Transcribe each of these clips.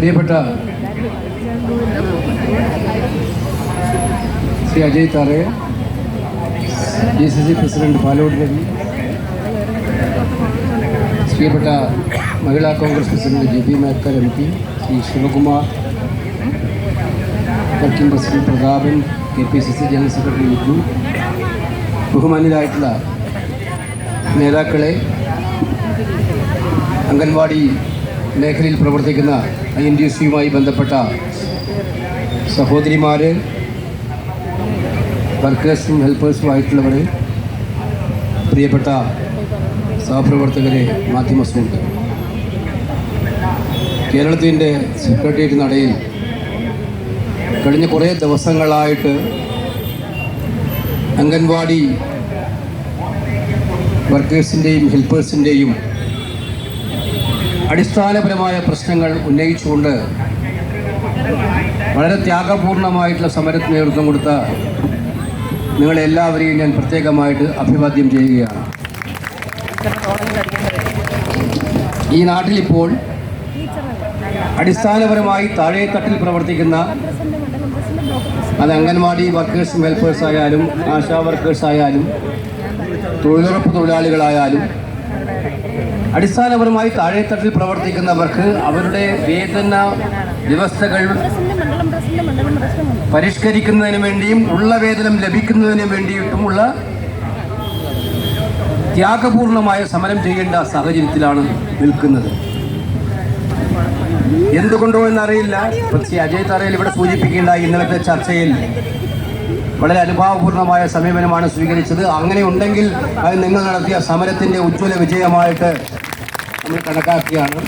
പ്രിയപ്പെട്ട Shri Ajay Thare D C C president Palode Ravi പ്രിയപ്പെട്ട Mahila Congress president Jebi Mather M P Shri Sivakumar working president Prathapan K P C C general secretary Viju ബഹുമാന്യരായിട്ടുള്ള നേതാക്കളെ അംഗൻവാടി മേഖലയിൽ പ്രവർത്തിക്കുന്ന I N D S യുമായി ബന്ധപ്പെട്ട സഹോദരിമാർ വർക്കേഴ്സും ഹെൽപ്പേഴ്സുമായിട്ടുള്ളവർ പ്രിയപ്പെട്ട സഹപ്രവർത്തകരെ മാധ്യമ സുഹൃത്തുക്കൾ കേരളത്തിന്റെ സെക്രട്ടേറിയറ്റ് നടയിൽ കഴിഞ്ഞ കുറേ ദിവസങ്ങളായിട്ട് അംഗൻവാടി വർക്കേഴ്സിന്റെയും ഹെൽപ്പേഴ്സിന്റെയും അടിസ്ഥാനപരമായ പ്രശ്നങ്ങൾ ഉന്നയിച്ചുകൊണ്ട് വളരെ ത്യാഗപൂർണമായിട്ടുള്ള സമരത്തിന് നേതൃത്വം കൊടുത്ത നിങ്ങളെല്ലാവരെയും ഞാൻ പ്രത്യേകമായിട്ട് അഭിവാദ്യം ചെയ്യുകയാണ്. ഈ നാട്ടിലിപ്പോൾ അടിസ്ഥാനപരമായി താഴേത്തട്ടിൽ പ്രവർത്തിക്കുന്ന അത് അംഗൻവാടി വർക്കേഴ്സും വെൽഫെയർസ് ആയാലും ആശാ വർക്കേഴ്സ് ആയാലും തൊഴിലുറപ്പ് തൊഴിലാളികളായാലും അടിസ്ഥാനപരമായി താഴേത്തട്ടിൽ പ്രവർത്തിക്കുന്നവർക്ക് അവരുടെ വേതന വ്യവസ്ഥകൾ പരിഷ്കരിക്കുന്നതിന് വേണ്ടിയും ഉള്ള വേതനം ലഭിക്കുന്നതിന് വേണ്ടിയിട്ടുമുള്ള ത്യാഗപൂർണമായ സമരം ചെയ്യേണ്ട സാഹചര്യത്തിലാണ് നിൽക്കുന്നത്. എന്തുകൊണ്ടോ എന്നറിയില്ല. പക്ഷേ അജയ് തറയിൽ ഇവിടെ സൂചിപ്പിക്കേണ്ട ഇന്നലത്തെ ചർച്ചയിൽ വളരെ അനുഭാവപൂർണമായ സമീപനമാണ് സ്വീകരിച്ചത്. അങ്ങനെ ഉണ്ടെങ്കിൽ അത് നിങ്ങൾ നടത്തിയ സമരത്തിന്റെ ഉജ്ജ്വല വിജയമായിട്ട് നമ്മൾ കണക്കാക്കുകയാണ്.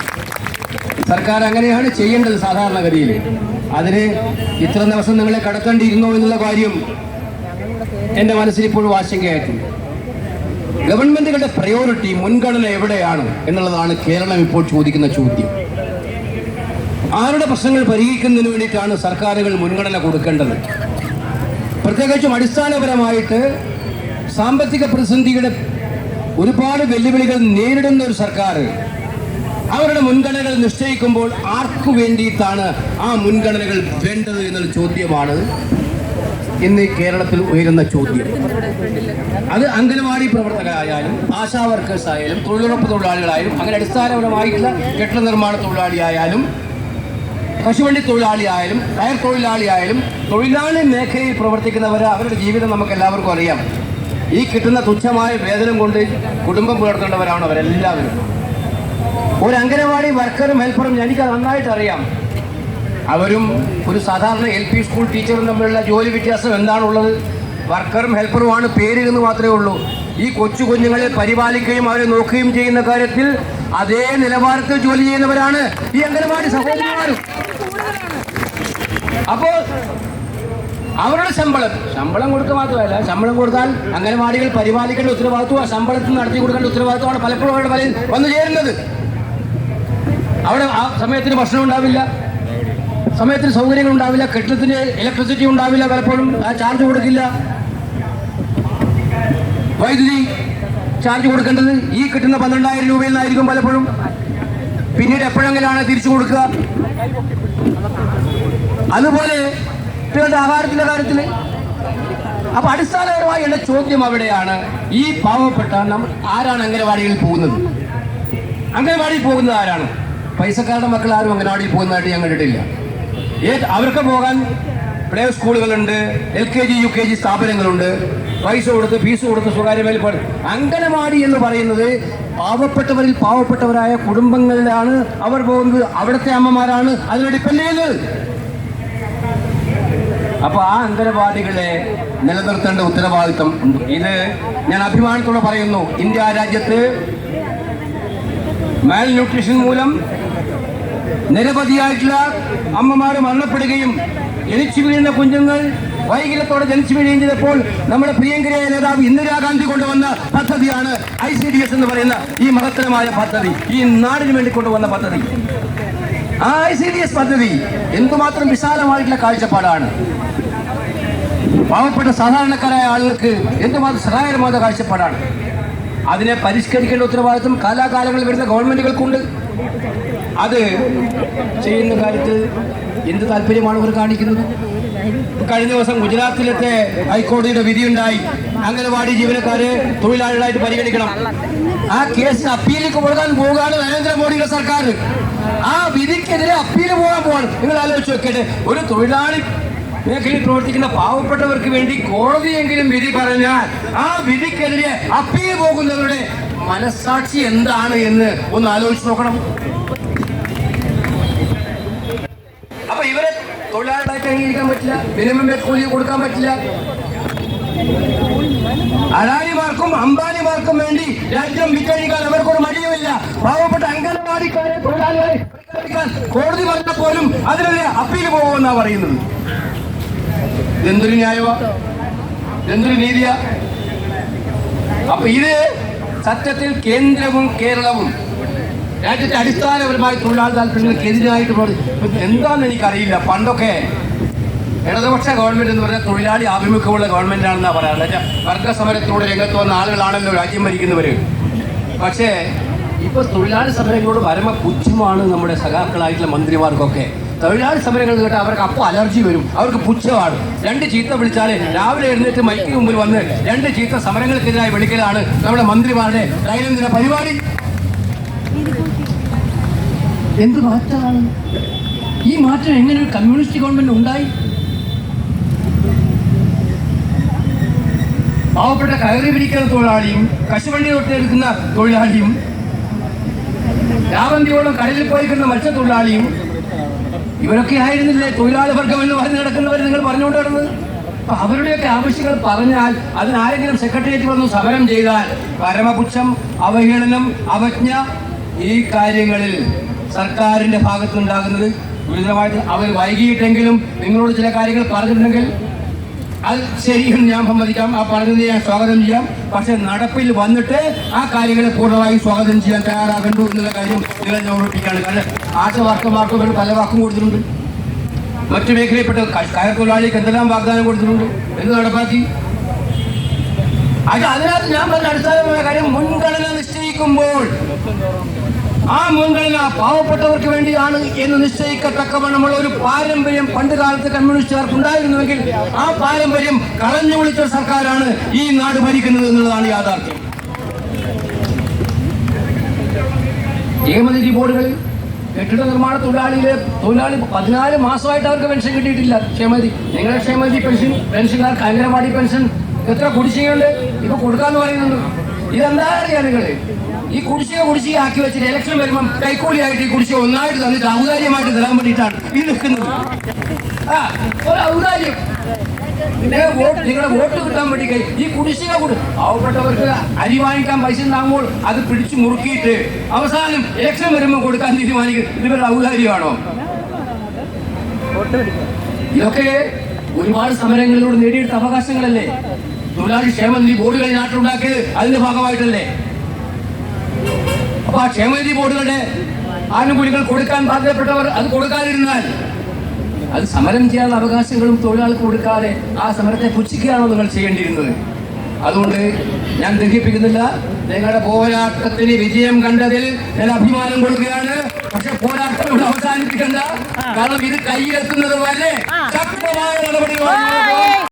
സർക്കാർ അങ്ങനെയാണ് ചെയ്യേണ്ടത് സാധാരണഗതിയിൽ. അതിന് ഇത്ര ദിവസം നിങ്ങളെ കടത്തേണ്ടിയിരുന്നോ എന്നുള്ള കാര്യം എന്റെ മനസ്സിൽ ഇപ്പോഴും ആശങ്കയായിട്ടുണ്ട്. ഗവൺമെന്റുകളുടെ പ്രയോറിറ്റി മുൻഗണന എവിടെയാണ് എന്നുള്ളതാണ് കേരളം ഇപ്പോൾ ചോദിക്കുന്ന ചോദ്യം. ആരുടെ പ്രശ്നങ്ങൾ പരിഹരിക്കുന്നതിന് വേണ്ടിയിട്ടാണ് സർക്കാരുകൾ മുൻഗണന കൊടുക്കേണ്ടത്? പ്രത്യേകിച്ചും അടിസ്ഥാനപരമായിട്ട് സാമ്പത്തിക പ്രതിസന്ധിയുടെ ഒരുപാട് വെല്ലുവിളികൾ നേരിടുന്ന ഒരു സർക്കാർ. അവരുടെ മുൻഗണനകൾ നിശ്ചയിക്കുമ്പോൾ ആർക്കു വേണ്ടിയിട്ടാണ് ആ മുൻഗണനകൾ വേണ്ടത് എന്നൊരു ചോദ്യമാണ് ഇന്ന് കേരളത്തിൽ ഉയരുന്ന ചോദ്യം. അത് അംഗനവാടി പ്രവർത്തകരായാലും ആശാ വർക്കേഴ്സ് ആയാലും തൊഴിലുറപ്പ് തൊഴിലാളികളായാലും അങ്ങനെ അടിസ്ഥാനപരമായിട്ടുള്ള കെട്ടിട നിർമ്മാണ തൊഴിലാളിയായാലും കശുവണ്ടി തൊഴിലാളിയായാലും കയർ തൊഴിലാളിയായാലും തൊഴിലാളി മേഖലയിൽ പ്രവർത്തിക്കുന്നവർ അവരുടെ ജീവിതം നമുക്ക് എല്ലാവർക്കും അറിയാം. ഈ കിട്ടുന്ന തുച്ഛമായ വേതനം കൊണ്ട് കുടുംബം പുലർത്തേണ്ടവരാണ് അവരെല്ലാവരും. ഒരു അംഗനവാടി വർക്കറും ഹെൽപ്പറും എനിക്ക് നന്നായിട്ട് അറിയാം. അവരും ഒരു സാധാരണ എൽ പി സ്കൂൾ ടീച്ചറും തമ്മിലുള്ള ജോലി വ്യത്യാസം എന്താണുള്ളത്? വർക്കറും ഹെൽപ്പറുമാണ് പേര് എന്ന് മാത്രമേ ഉള്ളൂ. ഈ കൊച്ചു കുഞ്ഞുങ്ങളെ പരിപാലിക്കുകയും അവരെ നോക്കുകയും ചെയ്യുന്ന കാര്യത്തിൽ അതേ നിലവാരത്തിൽ ജോലി ചെയ്യുന്നവരാണ് ഈ അംഗനവാടി സഹോദരിമാരും. അപ്പോൾ അവരുടെ ശമ്പളം. ശമ്പളം കൊടുക്കുക മാത്രമല്ല ശമ്പളം കൊടുത്താൽ അംഗനവാടികൾ പരിപാലിക്കേണ്ട ഉത്തരവാദിത്വം ശമ്പളത്തിൽ നടത്തി കൊടുക്കേണ്ട ഉത്തരവാദിത്വമാണ് പലപ്പോഴും അവരുടെ പലരും വന്നു ചേരുന്നത്. അവിടെ ആ സമയത്തിന് ഭക്ഷണം ഉണ്ടാവില്ല. സമയത്തിന് സൗകര്യങ്ങൾ ഉണ്ടാവില്ല. കെട്ടിടത്തിന് ഇലക്ട്രിസിറ്റി ഉണ്ടാവില്ല പലപ്പോഴും. ചാർജ് കൊടുക്കില്ല. വൈദ്യുതി ചാർജ് കൊടുക്കേണ്ടത് ഈ കിട്ടുന്ന പന്ത്രണ്ടായിരം രൂപയിൽ നിന്നായിരിക്കും പലപ്പോഴും. പിന്നീട് എപ്പോഴെങ്കിലാണ് തിരിച്ചു കൊടുക്കുക? അതുപോലെ കുട്ടികളുടെ ആഹാരത്തിന്റെ കാര്യത്തിൽ അപ്പൊ അടിസ്ഥാനപരമായി എന്റെ ചോദ്യം അവിടെയാണ്. ഈ പാവപ്പെട്ട നമ്മൾ ആരാണ് അംഗനവാടികളിൽ പോകുന്നത്? അംഗനവാടിയിൽ പോകുന്നത് ആരാണ്? പൈസക്കാരുടെ മക്കൾ ആരും അംഗനവാടിയിൽ പോകുന്നതായിട്ട് ഞാൻ കണ്ടിട്ടില്ല. അവർക്ക് പോകാൻ play സ്കൂളുകളുണ്ട് L K G U K G സ്ഥാപനങ്ങളുണ്ട്. പൈസ കൊടുത്ത് ഫീസ് കൊടുത്ത് സ്വകാര്യമേൽ അംഗനവാടി എന്ന് പറയുന്നത് പാവപ്പെട്ടവരിൽ പാവപ്പെട്ടവരായ കുടുംബങ്ങളിലാണ് അവർ പോകുന്നത്. അവിടുത്തെ അമ്മമാരാണ് അതിനെ ഡിപ്പെൻഡ് ചെയ്യുന്നത്. അപ്പൊ ആ അംഗനവാടികളെ നിലനിർത്തേണ്ട ഉത്തരവാദിത്വം ഉണ്ട്. ഇത് ഞാൻ അഭിമാനത്തോടെ പറയുന്നു. ഇന്ത്യ രാജ്യത്ത് മാൽ ന്യൂട്രീഷൻ മൂലം നിരവധിയായിട്ടുള്ള അമ്മമാർ മരണപ്പെടുകയും ജനിച്ചു വീഴുന്ന കുഞ്ഞുങ്ങൾ വൈകല്യത്തോടെ ജനിച്ചു വീഴുകയും ചെയ്തപ്പോൾ നമ്മുടെ പ്രിയങ്കരിയായ നേതാവ് ഇന്ദിരാഗാന്ധി കൊണ്ടുവന്ന പദ്ധതിയാണ് ഐ സി ഡി എസ് എന്ന് പറയുന്ന ഈ മഹത്തരമായ പദ്ധതി ഈ നാടിന് വേണ്ടി കൊണ്ടുവന്ന പദ്ധതി. ആ ഐ സി ഡി എസ് പദ്ധതി എന്തുമാത്രം വിശാലമായിട്ടുള്ള കാഴ്ചപ്പാടാണ്. പാവപ്പെട്ട സാധാരണക്കാരായ ആളുകൾക്ക് എന്തുമാത്രം സഹായകരമായ കാഴ്ചപ്പാടാണ്? അതിനെ പരിഷ്കരിക്കേണ്ട ഉത്തരവാദിത്വം കാലാകാലങ്ങളിൽ വരുന്ന ഗവൺമെന്റുകൾക്കുണ്ട്. അത് ചെയ്യുന്ന കാര്യത്തിൽ എന്ത് താല്പര്യമാണ് അവർ കാണിക്കുന്നത്? കഴിഞ്ഞ ദിവസം ഗുജറാത്തിലത്തെ ഹൈക്കോടതിയുടെ വിധിയുണ്ടായി. അംഗനവാടി ജീവനക്കാരെ തൊഴിലാളികളായിട്ട് പരിഗണിക്കണം. ആ കേസ് അപ്പീലിലേക്ക് കൊടുക്കാൻ പോവുകയാണ് നരേന്ദ്രമോദിയുടെ സർക്കാർ. ആ വിധിക്കെതിരെ അപ്പീൽ പോകാൻ പോവാണ്. നിങ്ങൾ ആലോചിച്ച് നോക്കട്ടെ ഒരു തൊഴിലാളി മേഖലയിൽ പ്രവർത്തിക്കുന്ന പാവപ്പെട്ടവർക്ക് വേണ്ടി കോടതിയെങ്കിലും വിധി പറഞ്ഞാൽ ആ വിധിക്കെതിരെ അപ്പീൽ പോകുന്നവരുടെ മനസ്സാക്ഷി എന്താണ് എന്ന് ഒന്ന് ആലോചിച്ച് നോക്കണം. അപ്പൊ ഇവരെ തൊഴിലാളികളായിട്ട് അംഗീകരിക്കാൻ പറ്റില്ല മിനിമം കൂലി കൊടുക്കാൻ പറ്റില്ല. അദാനിമാർക്കും അംബാനിമാർക്കും വേണ്ടി രാജ്യം വിറ്റഴിക്കാൻ അവർക്കൊരു മടിയുമില്ല. പാവപ്പെട്ട അംഗനവാടിക്കാരെ തൊഴിലാളികളെ കോടതി പറഞ്ഞ പോലും അതിനെതിരെ അപ്പീൽ പോകുമെന്നാണ് പറയുന്നത്. ഇതെന്തൊരു ന്യായമാ എന്തൊരു നീതിയാ? അപ്പൊ ഇത് സത്യത്തിൽ കേന്ദ്രവും കേരളവും രാജ്യത്തെ അടിസ്ഥാനപരമായ തൊഴിലാളി താല്പര്യങ്ങൾക്കെതിരായിട്ട് എതിരായിട്ട് എന്താണെന്ന് എനിക്കറിയില്ല. പണ്ടൊക്കെ ഇടതുപക്ഷ ഗവൺമെന്റ് എന്ന് പറഞ്ഞാൽ തൊഴിലാളി ആഭിമുഖ്യമുള്ള ഗവൺമെന്റ് ആണെന്നാ പറയാറുള്ളത് സമരത്തിലൂടെ രംഗത്ത് വന്ന ആളുകളാണല്ലോ രാജ്യം ഭരിക്കുന്നവര്. പക്ഷേ ഇപ്പൊ തൊഴിലാളി സമരങ്ങളോട് പരമ പുച്ഛമാണ് നമ്മുടെ സഖാക്കളായിട്ടുള്ള മന്ത്രിമാർക്കൊക്കെ. തൊഴിലാളി സമരങ്ങൾ കേട്ടാൽ അവർക്ക് അപ്പോൾ അലർജി വരും. അവർക്ക് പുച്ഛമാണ്. രണ്ട് ചീത്ത വിളിച്ചാൽ രാവിലെ എഴുന്നേറ്റ് മൈക്ക് മുമ്പിൽ വന്ന് രണ്ട് ചീത്ത സമരങ്ങൾക്കെതിരായി വിളിക്കലാണ് നമ്മുടെ മന്ത്രിമാരുടെ ദൈനംദിന പരിപാടി. എന്ത് മാറ്റമാണ് ഈ മാറ്റം എങ്ങനെ ഒരു കമ്മ്യൂണിസ്റ്റ് ഗവൺമെന്റ് ഉണ്ടായി? പാവപ്പെട്ട കയറി പിടിക്കുന്ന തൊഴിലാളിയും കശുവണ്ടി തൊട്ടെടുക്കുന്ന തൊഴിലാളിയും രാവന്തിയോളം കടലിൽ പോയിക്കുന്ന മത്സ്യത്തൊഴിലാളിയും ഇവരൊക്കെ ആയിരുന്നില്ലേ? തൊഴിലാളി വർഗം എന്ന് പറഞ്ഞ് നടക്കുന്നവർ നിങ്ങൾ പറഞ്ഞുകൊണ്ട് അപ്പൊ അവരുടെയൊക്കെ ആവശ്യങ്ങൾ പറഞ്ഞാൽ അതിനാരെങ്കിലും സെക്രട്ടേറിയറ്റ് വന്നു സമരം ചെയ്താൽ പരമപുച്ഛം അവഹേളനം അവജ്ഞ ഈ കാര്യങ്ങളിൽ സർക്കാരിന്റെ ഭാഗത്തുണ്ടാകുന്നത് ഗുരുതരമായിട്ട് അവർ വൈകിയിട്ടെങ്കിലും നിങ്ങളോട് ചില കാര്യങ്ങൾ പറഞ്ഞിട്ടുണ്ടെങ്കിൽ അത് ശരിയും ഞാൻ സമ്മതിക്കാം. ആ പറഞ്ഞതിനെ ഞാൻ സ്വാഗതം ചെയ്യാം. പക്ഷെ നടപ്പിൽ വന്നിട്ട് ആ കാര്യങ്ങളെ പൂർണമായി സ്വാഗതം ചെയ്യാൻ തയ്യാറാകണ്ടു എന്നുള്ള കാര്യം നിങ്ങൾ ഞാൻ ഓർമ്മിപ്പിക്കുകയാണ്. കാരണം ആശവാർക്കന്മാർക്കും ഇവർ പല വാക്കും കൊടുത്തിട്ടുണ്ട്. മറ്റു മേഖലയിൽപ്പെട്ട കയർ തൊഴിലാളിക്ക് എന്തെല്ലാം വാഗ്ദാനം കൊടുത്തിട്ടുണ്ട്? എന്ന് നടപ്പാക്കി? അത് അതിനകത്ത് ഞാൻ പറഞ്ഞ അടിസ്ഥാനമായ കാര്യം മുൻഗണന നിശ്ചയിക്കുമ്പോൾ ആ മുൻഗണന പാവപ്പെട്ടവർക്ക് വേണ്ടിയാണ് എന്ന് നിശ്ചയിക്കത്തക്കവണ്ണമുള്ള ഒരു പാരമ്പര്യം പണ്ട് കാലത്ത് കമ്മ്യൂണിസ്റ്റുകാർക്ക് ഉണ്ടായിരുന്നുവെങ്കിൽ ആ പാരമ്പര്യം കളഞ്ഞു വിളിച്ച സർക്കാരാണ് ഈ നാട് ഭരിക്കുന്നത് എന്നുള്ളതാണ് യാഥാർത്ഥ്യം. നിയമനിധി ബോർഡുകളിൽ കെട്ടിട നിർമ്മാണ തൊഴിലാളിയിലെ തൊഴിലാളി പതിനാല് മാസമായിട്ട് അവർക്ക് പെൻഷൻ കിട്ടിയിട്ടില്ല. ക്ഷേമതി നിങ്ങളുടെ ക്ഷേമതി പെൻഷൻ പെൻഷൻകാർക്ക് അംഗനവാടി പെൻഷൻ എത്ര കുടിശ്ശികയുണ്ട്? ഇപ്പൊ കൊടുക്കാന്ന് പറയുന്നുണ്ട്. ഇതെന്താ അറിയാം നിങ്ങൾ ഈ കുടിശ്ശിക കുടിശ്ശിക ആക്കി വെച്ചിട്ട് ഇലക്ഷൻ വരുമ്പം കൈക്കൂലിയായിട്ട് ഈ കുടിശ്ശിക ഒന്നായിട്ട് തന്നിട്ട് ഔദാര്യമായിട്ട് തരാൻ വേണ്ടിയിട്ടാണ് ഈ നിൽക്കുന്നത്. ആ ഒരു ഔദാര്യം. വോട്ട് നിങ്ങളെ വോട്ട് കിട്ടാൻ വേണ്ടി കൈ ഈ കുടിശ്ശിക കൊടു പാവപ്പെട്ടവർക്ക് അരി വാങ്ങിക്കാൻ പൈസ ഉണ്ടാകുമ്പോൾ അത് പിടിച്ചു മുറുക്കിയിട്ട് അവസാനം ഇലക്ഷൻ വരുമ്പോൾ കൊടുക്കാൻ തീരുമാനിക്കും. ഇവരുടെ ഔദാര്യമാണോ? ഇതൊക്കെ ഒരുപാട് സമരങ്ങളിലൂടെ നേടിയെടുത്ത അവകാശങ്ങളല്ലേ? തൊഴിലാളി ക്ഷേമം ബോർഡുകൾ ബോർഡുകളിൽ നാട്ടിലുണ്ടാക്കിയത് അതിന്റെ ഭാഗമായിട്ടല്ലേ? അപ്പൊ ആ ക്ഷേമനിധി ബോർഡുകളുടെ ആനുകൂല്യങ്ങൾ കൊടുക്കാൻ ബാധ്യതപ്പെട്ടവർ അത് കൊടുക്കാതിരുന്നാൽ അത് സമരം ചെയ്യാനുള്ള അവകാശങ്ങളും തൊഴിലാളികൾക്ക് കൊടുക്കാതെ ആ സമരത്തെ പുച്ഛിക്കുകയാണോ നിങ്ങൾ ചെയ്യേണ്ടിയിരുന്നത്? അതുകൊണ്ട് ഞാൻ ദഹിപ്പിക്കുന്നില്ല. നിങ്ങളുടെ പോരാട്ടത്തിന് വിജയം കണ്ടതിൽ ഞാൻ അഭിമാനം കൊടുക്കുകയാണ് പക്ഷെ പോരാട്ടം ഇവിടെ അവസാനിപ്പിക്കണ്ട. കാരണം ഇത് കൈയെത്തുന്നത് വരെ ശക്തമായ നടപടികളാണ്.